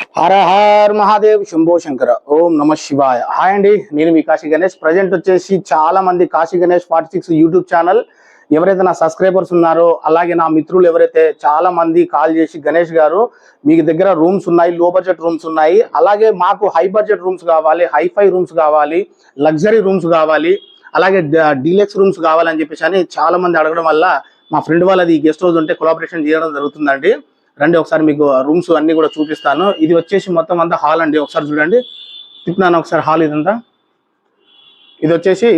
హర her Mahadev Shambho Shankara. ఓం నమ శివాయ. హాయ్ అండి నేను మీ కాశీ గణేష్. ప్రజెంట్ వచ్చేసి చాలా మంది Kashi Ganesh forty six YouTube channel. ఎవరైతే నా సబ్స్క్రైబర్స్ ఉన్నారో అలాగే నా మిత్రులు ఎవరైతే చాలా మంది కాల్ చేసి గణేష్ గారు మీ దగ్గర రూమ్స్ ఉన్నాయి లో బడ్జెట్ రూమ్స్ ఉన్నాయి. అలాగే మాకు హై బడ్జెట్ రూమ్స్ కావాలి హైఫై రూమ్స్ కావాలి లగ్జరీ రూమ్స్ కావాలి అలాగే డీలక్స్ రూమ్స్ కావాలని చెప్పేసి అని చాలా మంది అడగడం వల్ల మా ఫ్రెండ్ వాళ్ళది గెస్ట్ హౌస్ ఉంటే కొలాబరేషన్ చేయడం జరుగుతుందండి. రండి ఒకసారి మీకు రూమ్స్ అన్ని కూడా చూపిస్తాను. ఇది వచ్చేసి మొత్తం అంతా హాల్ అండి ఒకసారి చూడండి. తిప్పినాను ఒకసారి హాల్ ఇదంతా. ఇది వచ్చేసి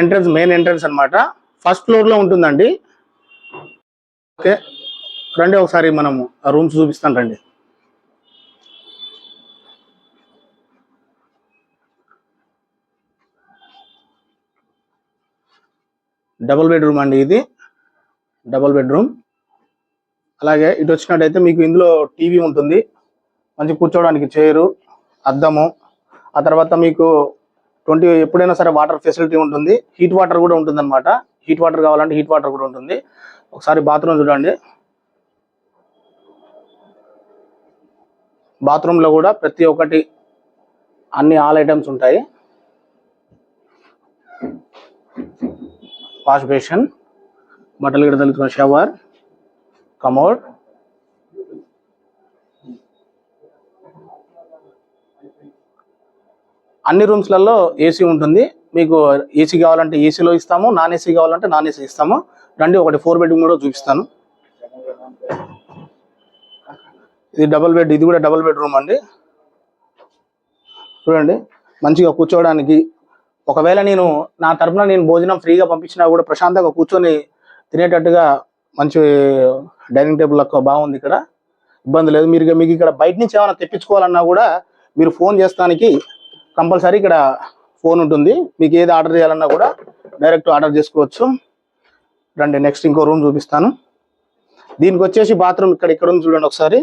ఎంట్రన్స్ మెయిన్ ఎంట్రన్స్ అన్నమాట. ఫస్ట్ ఫ్లోర్లో ఉంటుందండి. ఓకే రండి ఒకసారి మనము రూమ్స్ చూపిస్తాను రండి. డబుల్ బెడ్రూమ్ అండి ఇది. Double bedroom. అలాగే ఇటు వచ్చినట్టయితే మీకు ఇందులో టీవీ ఉంటుంది. మంచి కూర్చోవడానికి చైరు అద్దము ఆ తర్వాత మీకు ట్వంటీ ఎప్పుడైనా సరే వాటర్ ఫెసిలిటీ ఉంటుంది. హీట్ వాటర్ కూడా ఉంటుంది అనమాట హీట్ వాటర్ కావాలంటే హీట్ వాటర్ కూడా ఉంటుంది. ఒకసారి బాత్రూమ్ చూడండి. బాత్రూంలో కూడా ప్రతి ఒక్కటి అన్ని ఆల్ ఐటమ్స్ ఉంటాయి. వాష్ బేషన్ బట్టలు గిడతలుతున్న షవర్ కమోడ్ అన్ని రూమ్స్లలో ఏసీ ఉంటుంది. మీకు ఏసీ కావాలంటే ఏసీలో ఇస్తాము నాన్ ఏసీ కావాలంటే నాన్ ఏసీ ఇస్తాము. రండి ఒకటి ఫోర్ బెడ్రూమ్ కూడా చూపిస్తాను. ఇది డబుల్ బెడ్ ఇది కూడా డబుల్ బెడ్రూమ్ అండి. చూడండి మంచిగా కూర్చోవడానికి. ఒకవేళ నేను నా తరపున నేను భోజనం ఫ్రీగా పంపించినా కూడా ప్రశాంతంగా కూర్చొని తినేటట్టుగా మంచి డైనింగ్ టేబుల్ లెక్క బాగుంది ఇక్కడ. ఇబ్బంది లేదు. మీరు మీకు ఇక్కడ బయట నుంచి ఏమైనా తెప్పించుకోవాలన్నా కూడా మీరు ఫోన్ చేస్తానికి కంపల్సరీ ఇక్కడ ఫోన్ ఉంటుంది. మీకు ఏది ఆర్డర్ చేయాలన్నా కూడా డైరెక్ట్ ఆర్డర్ చేసుకోవచ్చు. రండి నెక్స్ట్ ఇంకో రూమ్ చూపిస్తాను. దీనికి వచ్చేసి బాత్రూమ్ ఇక్కడ ఇక్కడ ఉంది చూడండి ఒకసారి.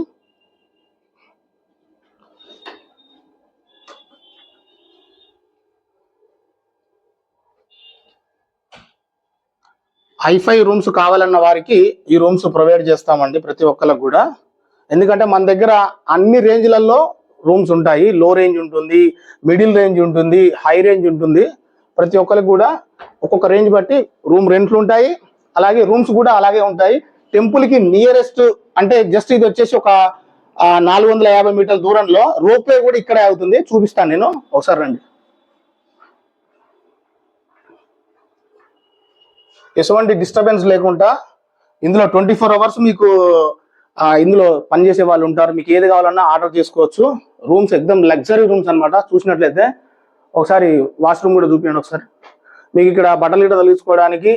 హైఫై రూమ్స్ కావాలన్న వారికి ఈ రూమ్స్ ప్రొవైడ్ చేస్తామండి ప్రతి ఒక్కరికి కూడా. ఎందుకంటే మన దగ్గర అన్ని రేంజ్లలో రూమ్స్ ఉంటాయి. లో రేంజ్ ఉంటుంది మిడిల్ రేంజ్ ఉంటుంది హై రేంజ్ ఉంటుంది. ప్రతి ఒక్కరికి కూడా ఒక్కొక్క రేంజ్ బట్టి రూమ్ రెంట్లు ఉంటాయి. అలాగే రూమ్స్ కూడా అలాగే ఉంటాయి. టెంపుల్కి నియరెస్ట్ అంటే జస్ట్ ఇది వచ్చేసి ఒక నాలుగు వందల యాభై మీటర్ల దూరంలో రోప్వే కూడా ఇక్కడే అవుతుంది. చూపిస్తాను నేను. ఒకసారి రండి. ఎటువంటి డిస్టర్బెన్స్ లేకుండా ఇందులో ట్వంటీ ఫోర్ అవర్స్ మీకు ఇందులో పనిచేసే వాళ్ళు ఉంటారు. మీకు ఏది కావాలన్నా ఆర్డర్ చేసుకోవచ్చు. రూమ్స్ ఎక్దమ్ లగ్జరీ రూమ్స్ అన్నమాట. చూసినట్లయితే ఒకసారి వాష్రూమ్ కూడా చూపించండి ఒకసారి. మీకు ఇక్కడ బట్టలు గిట్ట తొలగించుకోవడానికి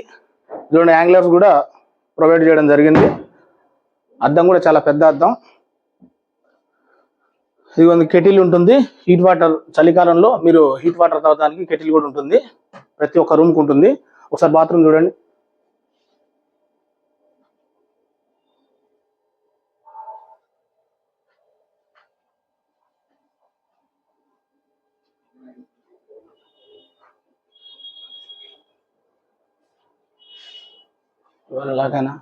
చూడండి యాంగ్లర్స్ కూడా ప్రొవైడ్ చేయడం జరిగింది. అద్దం కూడా చాలా పెద్ద అద్దం. ఇది కొంత కెటిల్ ఉంటుంది. హీట్ వాటర్ చలికాలంలో మీరు హీట్ వాటర్ తాగడానికి కెటిల్ కూడా ఉంటుంది. ప్రతి ఒక్క రూమ్కి ఉంటుంది. ఒకసారి బాత్రూమ్ చూడండి. ఎలాగైనా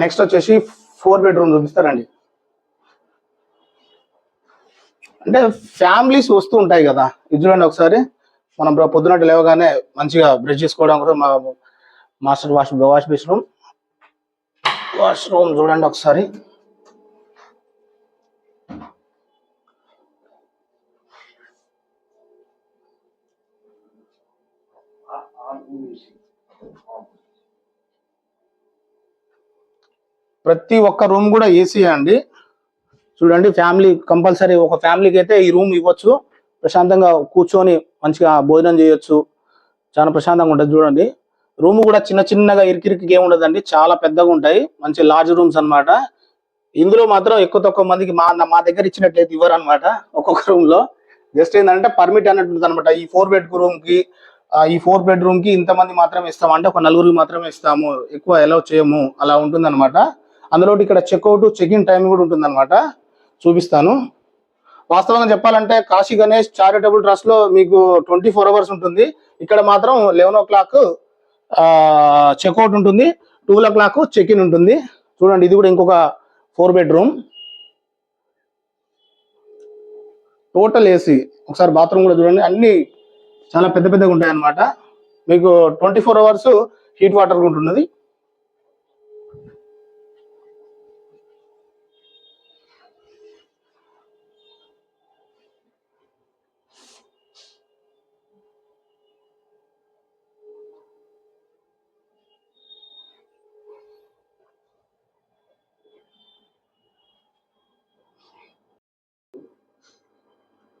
నెక్స్ట్ వచ్చేసి ఫోర్ బెడ్రూమ్ చూపిస్తారండి. అంటే ఫ్యామిలీస్ వస్తూ ఉంటాయి కదా. ఇది చూడండి ఒకసారి. మనం పొద్దునట్టు లేవగానే మంచిగా బ్రష్ చేసుకోవడం కూడా మా master wash wash base room washroom చూడండి ఒకసారి. ప్రతి ఒక్క రూమ్ కూడా ఏసీ అండి. చూడండి ఫ్యామిలీ కంపల్సరీ ఒక ఫ్యామిలీకి అయితే ఈ రూమ్ ఇవ్వచ్చు. ప్రశాంతంగా కూర్చొని మంచిగా భోజనం చేయొచ్చు. చాలా ప్రశాంతంగా ఉంటుంది చూడండి. రూమ్ కూడా చిన్న చిన్నగా ఇరికిరికి ఏమి ఉండదండి. చాలా పెద్దగా ఉంటాయి. మంచి లార్జ్ రూమ్స్ అన్నమాట. ఇందులో మాత్రం ఎక్కువ తక్కువ మందికి మా మా దగ్గర ఇచ్చినట్లయితే ఇవ్వరు అనమాట ఒక్కొక్క రూమ్లో. జస్ట్ ఏంటంటే పర్మిట్ అన్నట్టు అనమాట ఈ ఫోర్ బెడ్ రూమ్కి ఈ ఫోర్ బెడ్రూమ్కి ఇంతమంది మాత్రమే ఇస్తాం. అంటే ఒక నలుగురికి మాత్రమే ఇస్తాము. ఎక్కువ ఎలా చేయము. అలా ఉంటుంది అనమాట అందులో ఇక్కడ చెక్అవుట్ చెక్ ఇన్ టైం కూడా ఉంటుంది చూపిస్తాను. వాస్తవంగా చెప్పాలంటే కాశీ గణేష్ చారిటబుల్ ట్రస్ట్లో మీకు ట్వంటీ ఫోర్ అవర్స్ ఉంటుంది. ఇక్కడ మాత్రం లెవెన్ ఓ క్లాక్ చెక్అవుట్ ఉంటుంది. Two o'clock check in ఉంటుంది. చూడండి ఇది కూడా ఇంకొక ఫోర్ బెడ్రూమ్ టోటల్ ఏసీ ఒకసారి బాత్రూమ్ కూడా చూడండి. అన్ని చాలా పెద్ద పెద్దగా ఉంటాయి అన్నమాట మీకు twenty four hours heat water ఉంటున్నది.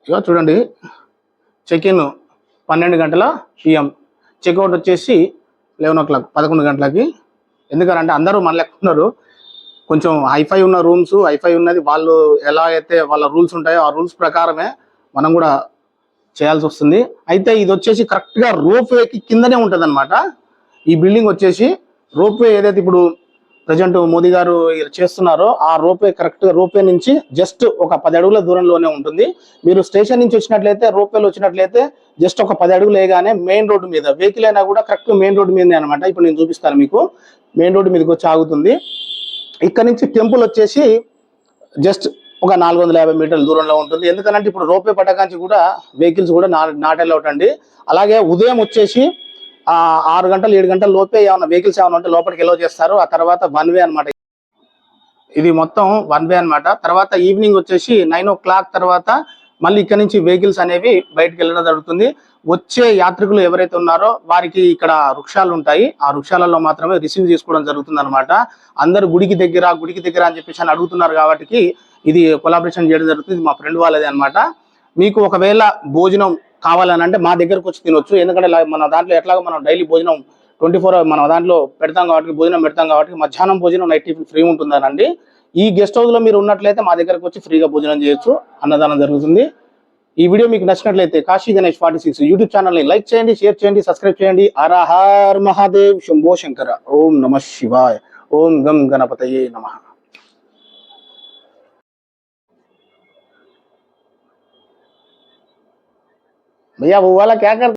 ఇక చూడండి చెక్ ఇన్ పన్నెండు గంటల పిఎం చెక్అవుట్ వచ్చేసి లెవెన్ ఓ క్లాక్ పదకొండు గంటలకి. ఎందుకంటే అందరూ మన లెక్క ఉన్నారు? కొంచెం హైఫై ఉన్న రూమ్స్ హైఫై ఉన్నది. వాళ్ళు ఎలా అయితే వాళ్ళ రూల్స్ ఉంటాయో ఆ రూల్స్ ప్రకారమే మనం కూడా చేయాల్సి వస్తుంది. అయితే ఇది వచ్చేసి కరెక్ట్గా రోప్ వేకి కిందనే ఉంటుంది ఈ బిల్డింగ్ వచ్చేసి రోప్ వే ఏదైతే ఇప్పుడు ప్రజెంట్ మోదీ గారు చేస్తున్నారో. ఆ రోపే కరెక్ట్గా రోపే నుంచి జస్ట్ ఒక పది అడుగుల దూరంలోనే ఉంటుంది. మీరు స్టేషన్ నుంచి వచ్చినట్లయితే రోపేలో వచ్చినట్లయితే జస్ట్ ఒక పది అడుగులు వేయగానే మెయిన్ రోడ్డు మీద వెహికల్ అయినా కూడా కరెక్ట్ మెయిన్ రోడ్డు మీదనే అనమాట ఇప్పుడు నేను చూపిస్తాను మీకు. మెయిన్ రోడ్డు మీదకి వచ్చి ఆగుతుంది. ఇక్కడ నుంచి టెంపుల్ వచ్చేసి జస్ట్ ఒక నాలుగు వందల యాభై మీటర్ల దూరంలో ఉంటుంది. ఎందుకంటే ఇప్పుడు రోపే పట్టకాంచి కూడా వెహికల్స్ కూడా నా నాట్ అలౌట్ అండి. అలాగే ఉదయం వచ్చేసి ఆరు గంటలు ఏడు గంటల లోపే ఏమైనా వెహికల్స్ ఏమైనా ఉంటే లోపలికి ఎలో చేస్తారు. ఆ తర్వాత వన్ వే అన్నమాట. ఇది మొత్తం వన్ వే అన్నమాట. తర్వాత ఈవినింగ్ వచ్చేసి నైన్ ఓ క్లాక్ తర్వాత మళ్ళీ ఇక్కడ నుంచి వెహికల్స్ అనేవి బయటకు వెళ్ళడం జరుగుతుంది. వచ్చే యాత్రికులు ఎవరైతే ఉన్నారో వారికి ఇక్కడ వృక్షాలు ఉంటాయి. ఆ వృక్షాలలో మాత్రమే రిసీవ్ చేసుకోవడం జరుగుతుంది అనమాట అందరు గుడికి దగ్గర గుడికి దగ్గర అని చెప్పేసి అని అడుగుతున్నారు కాబట్టి ఇది కొలాబరేషన్ చేయడం జరుగుతుంది. మా ఫ్రెండ్ వాళ్ళది అన్నమాట. మీకు ఒకవేళ భోజనం కావాలని అంటే మా దగ్గరకు వచ్చి తినొచ్చు. ఎందుకంటే మన దాంట్లో ఎట్లాగో మనం డైలీ భోజనం ట్వంటీ ఫోర్ మన దాంట్లో పెడతాం కాబట్టి భోజనం పెడతాం కాబట్టి మధ్యాహ్నం భోజనం నైట్ టిఫిన్ ఫ్రీ ఉంటుందనండి. ఈ గెస్ట్ హౌస్లో మీరు ఉన్నట్లయితే మా దగ్గరకు వచ్చి ఫ్రీగా భోజనం చేయొచ్చు. అన్నదానం జరుగుతుంది. ఈ వీడియో మీకు నచ్చినట్లయితే Kashi Ganesh forty six YouTube ఛానల్ని లైక్ చేయండి షేర్ చేయండి సబ్స్క్రైబ్ చేయండి. అరహార్ మహాదేవ్ శంభో శంకర. ఓం నమ శివాయ. ఓం గం గణపతయే నమ. भैया वो वाला क्या कर